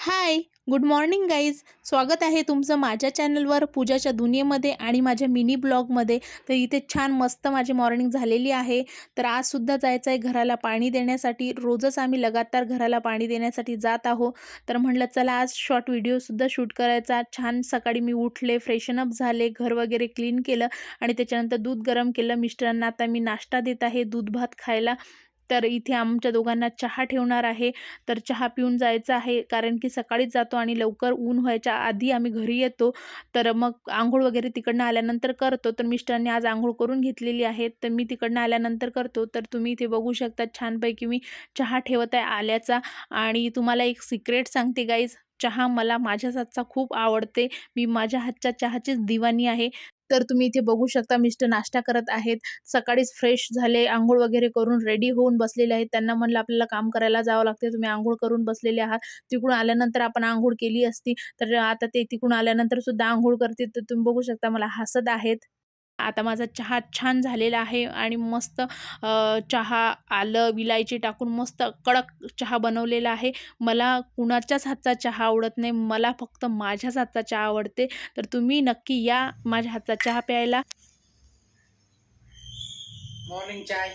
Hi good morning guys स्वागत आहे तुमचं माझ्या चॅनलवर पूजाच्या दुनियेमध्ये आणि माझ्या मिनी ब्लॉगमध्ये तर इथे छान मस्त माझी मॉर्निंग झालेली आहे. तर आजसुद्धा जायचं आहे घराला पाणी देण्यासाठी. रोजच आम्ही लगातार घराला पाणी देण्यासाठी जात आहो तर म्हटलं चला आज शॉर्ट व्हिडिओसुद्धा शूट करायचा. छान सकाळी मी उठले फ्रेशनअप झाले घर वगैरे क्लीन केलं आणि त्याच्यानंतर दूध गरम केलं. मिस्टरांना आता मी नाश्ता देत आहे दूध भात खायला. तर इथे आमच्या दोघांना चहा ठेवणार आहे. तर चहा पिऊन जायचं आहे. कारण की सकाळीच जातो आणि लवकर ऊन व्हायच्या आधी आम्ही घरी येतो. तर मग आंघोळ वगैरे तिकडनं आल्यानंतर करतो. तर मिस्टरांनी आज आंघोळ करून घेतलेली आहे. तर मी तिकडनं आल्यानंतर करतो. तर तुम्ही इथे बघू शकता छानपैकी मी चहा ठेवत आहे आल्याचा. आणि तुम्हाला एक सिक्रेट सांगते गाईज चहा मला माझ्याच हातचा खूप आवडते. मी माझ्या हातच्या चहाचीच दिवाणी आहे. तर तुम्ही इथे बघू शकता मिस्टर नाश्ता करत आहेत. सकाळीच फ्रेश झाले आंघोळ वगैरे करून रेडी होऊन बसलेले आहेत. त्यांना म्हणलं आपल्याला काम करायला जावं लागते तुम्ही आंघोळ करून बसलेले आहात. तिकडून आल्यानंतर आपण आंघोळ केली असती. तर आता ते तिकडून आल्यानंतर सुद्धा आंघोळ करते तर तुम्ही बघू शकता मला हसत आहेत. आता माझा चहा छान झालेला आहे आणि मस्त चहा आलं विलायची टाकून मस्त कडक चहा बनवलेला आहे. मला कुणाच्याच हातचा चहा आवडत नाही मला फक्त माझ्याच हातचा चहा आवडते. तर तुम्ही नक्की या माझ्या हातचा चहा प्यायला. मॉर्निंग चाय.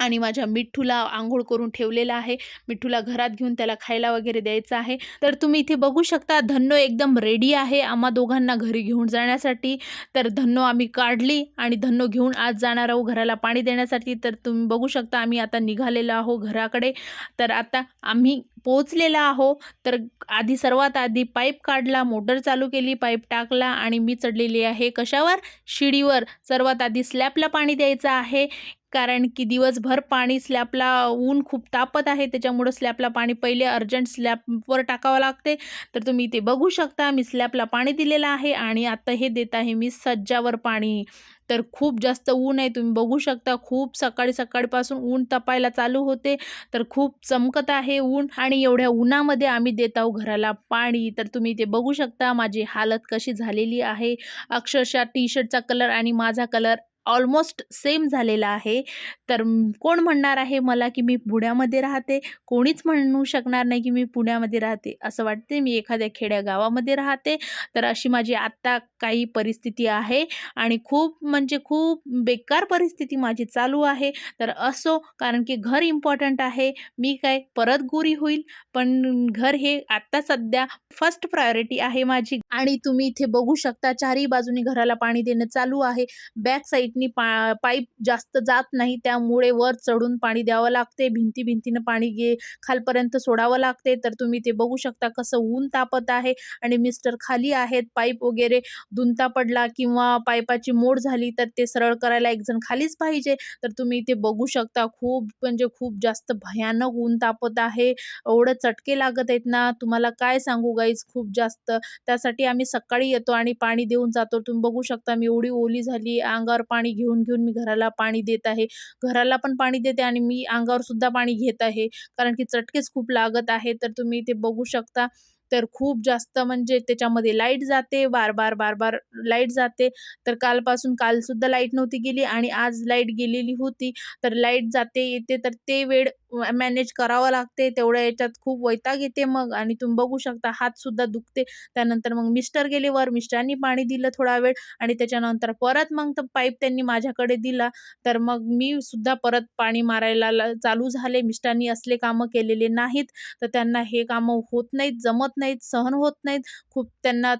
आणि माझ्या मिठ्ठूला आंघोळ करून ठेवलेला आहे. मिठ्ठूला घरात घेऊन त्याला खायला वगैरे द्यायचं आहे. तर तुम्ही इथे बघू शकता धन्नो एकदम रेडी आहे आम्हा दोघांना घरी घेऊन जाण्यासाठी. तर धन्नो आम्ही काढली आणि धन्नो घेऊन आज जाणार आहोत घराला पाणी देण्यासाठी. तर तुम्ही बघू शकता आम्ही आता निघालेलो आहो घराकडे. तर आता आम्ही पोचलेला आहो तर आधी सर्वात आधी पाईप काढला मोटर चालू केली पाईप टाकला आणि मी चढलेली आहे कशावर? शिडीवर. सर्वात आधी स्लॅबला पाणी द्यायचं आहे. कारण की दिवसभर पाणी स्लॅबला ऊन खूप तापत आहे त्याच्यामुळं स्लॅबला पाणी पहिले अर्जंट स्लॅबवर टाकावं लागते. तर तुम्ही ते बघू शकता मी स्लॅबला पाणी दिलेलं आहे आणि आता हे देत आहे मी सज्जावर पाणी. तर खूप जास्त ऊन आहे तुम्ही बघू शकता खूप सकाळी सकाळपासून ऊन तपायला चालू होते तर खूप चमकत आहे ऊन आणि एवढ्या उन्हामध्ये आम्ही देत आहोत घराला पाणी. तर तुम्ही ते बघू शकता माझी हालत कशी झालेली आहे. अक्षरशः टी शर्टचा कलर आणि माझा कलर ऑलमोस्ट सेम झालेला आहे. तर कोण म्हणणार आहे मला की मी पुण्यामध्ये राहते? कोणीच म्हणू शकणार नाही की मी पुण्यामध्ये राहते. असं वाटते मी एखाद्या खेड्या गावामध्ये राहते. तर अशी माझी आत्ता काही परिस्थिती आहे आणि खूप म्हणजे खूप बेकार परिस्थिती माझी चालू आहे. तर असो कारण की घर इम्पॉर्टंट आहे. मी काय परत गोरी होईल. पण घर हे आत्ता सध्या फर्स्ट प्रायोरिटी आहे माझी. आणि तुम्ही इथे बघू शकता चारही बाजूनी घराला पाणी देणं चालू आहे. बॅक साईड पाईपनी पा पाईप जास्त जात नाही त्यामुळे वर चढून पाणी द्यावं लागते. भिंती भिंतीनं पाणी गे खालपर्यंत सोडावं लागते. तर तुम्ही ते बघू शकता कसं ऊन तापत आहे आणि मिस्टर खाली आहेत. पाईप वगैरे दुंता पडला किंवा पाईपाची मोड झाली तर ते सरळ करायला एक जण खालीच पाहिजे. तर तुम्ही ते बघू शकता. खूप म्हणजे खूप जास्त भयानक ऊन तापत आहे. एवढं चटके लागत आहेत ना. तुम्हाला काय सांगू गाईज खूप जास्त. त्यासाठी आम्ही सकाळी येतो आणि पाणी देऊन जातो. तुम्ही बघू शकता मी एवढी ओली झाली. अंगावर पाणी घेऊन घेऊन मी घराला पाणी देत आहे. घराला पण पाणी देते आणि मी अंगावर सुद्धा पाणी घेत आहे. कारण की चटकेच खूप लागत आहे. तर तुम्ही ते बघू शकता. तर खूप जास्त म्हणजे त्याच्यामध्ये लाइट जाते बार बार बार बार लाइट जाते. तर कालपासून कालसुद्धा लाइट नव्हती गेली आणि आज लाइट गेलेली होती. तर लाइट जाते येते तर ते वेळ मॅनेज करावं लागते. तेवढ्या याच्यात खूप वैताग येते मग आणि तुम्ही बघू शकता हातसुद्धा दुखते. त्यानंतर मग मिस्टर गेले वर मिस्टरांनी पाणी दिलं थोडा वेळ आणि त्याच्यानंतर परत मग तर पाईप त्यांनी माझ्याकडे दिला. तर मग मी सुद्धा परत पाणी मारायला चालू झाले. मिस्टरांनी असले कामं केलेले नाहीत. तर त्यांना हे कामं होत नाहीत जमत नाही नाहीत सहन होत नाहीत. खूप त्यांना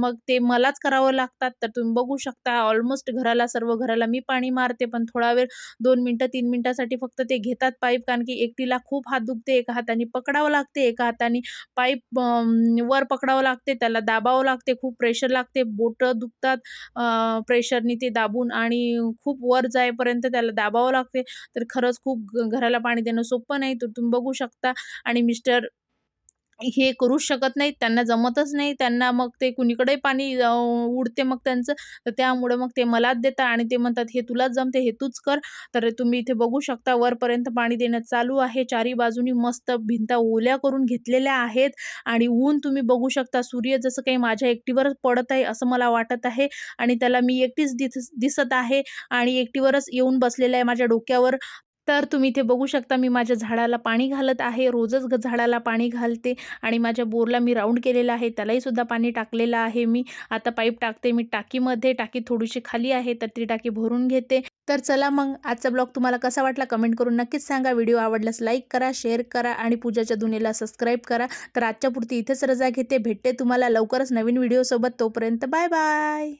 मग ते मलाच करावं लागतात. तर तुम्ही बघू शकता ऑलमोस्ट घराला सर्व घराला मी पाणी मारते पण थोडा वेळ दोन मिनटं तीन मिनटासाठी फक्त ते घेतात पाईप कारण की एकटीला खूप हात दुखते. एका हाताने पकडावं लागते एका हाताने पाईप वर पकडावं लागते त्याला दाबावं लागते खूप प्रेशर लागते. बोटं दुखतात प्रेशरनी ते दाबून आणि खूप वर जाईपर्यंत त्याला दाबावं लागते. तर खरंच खूप घराला पाणी देणं सोपं नाही. तर तुम्ही बघू शकता. आणि मिस्टर हे करूच शकत नाहीत त्यांना जमतच नाही त्यांना मग ते कुणीकडे पाणी उडते मग त्यांचं तर त्यामुळे मग ते मलाच देतात आणि ते म्हणतात हे तुलाच जमते हे तूच कर. तर तुम्ही इथे बघू शकता वरपर्यंत पाणी देणं चालू आहे. चारी बाजूनी मस्त भिंता ओल्या करून घेतलेल्या आहेत आणि ऊन तुम्ही बघू शकता सूर्य जसं काही माझ्या एकटीवरच पडत आहे असं मला वाटत आहे आणि त्याला मी एकटीच दिस दिसत आहे आणि एकटीवरच येऊन बसलेलं आहे माझ्या डोक्यावर. तर तुम्ही इथे बघू शकता मी माझ्या झाडाला पाणी घालत आहे रोजच झाडाला पाणी घालते आणि माझ्या बोरला मी राऊंड केलेला आहे त्यालाही सुद्धा पाणी टाकलेलं आहे मी. आता पाईप टाकते मी टाकीमध्ये टाकी थोडीशी खाली आहे तर ती टाकी भरून घेते. तर चला मग आजचा ब्लॉग तुम्हाला कसा वाटला कमेंट करून नक्कीच सांगा. व्हिडिओ आवडल्यास लाईक करा शेअर करा आणि पूजाच्या दुनियेला सबस्क्राईब करा. तर आजच्या पुरती इथेच रजा घेते. भेटते तुम्हाला लवकरच नवीन व्हिडिओसोबत. तोपर्यंत बाय बाय.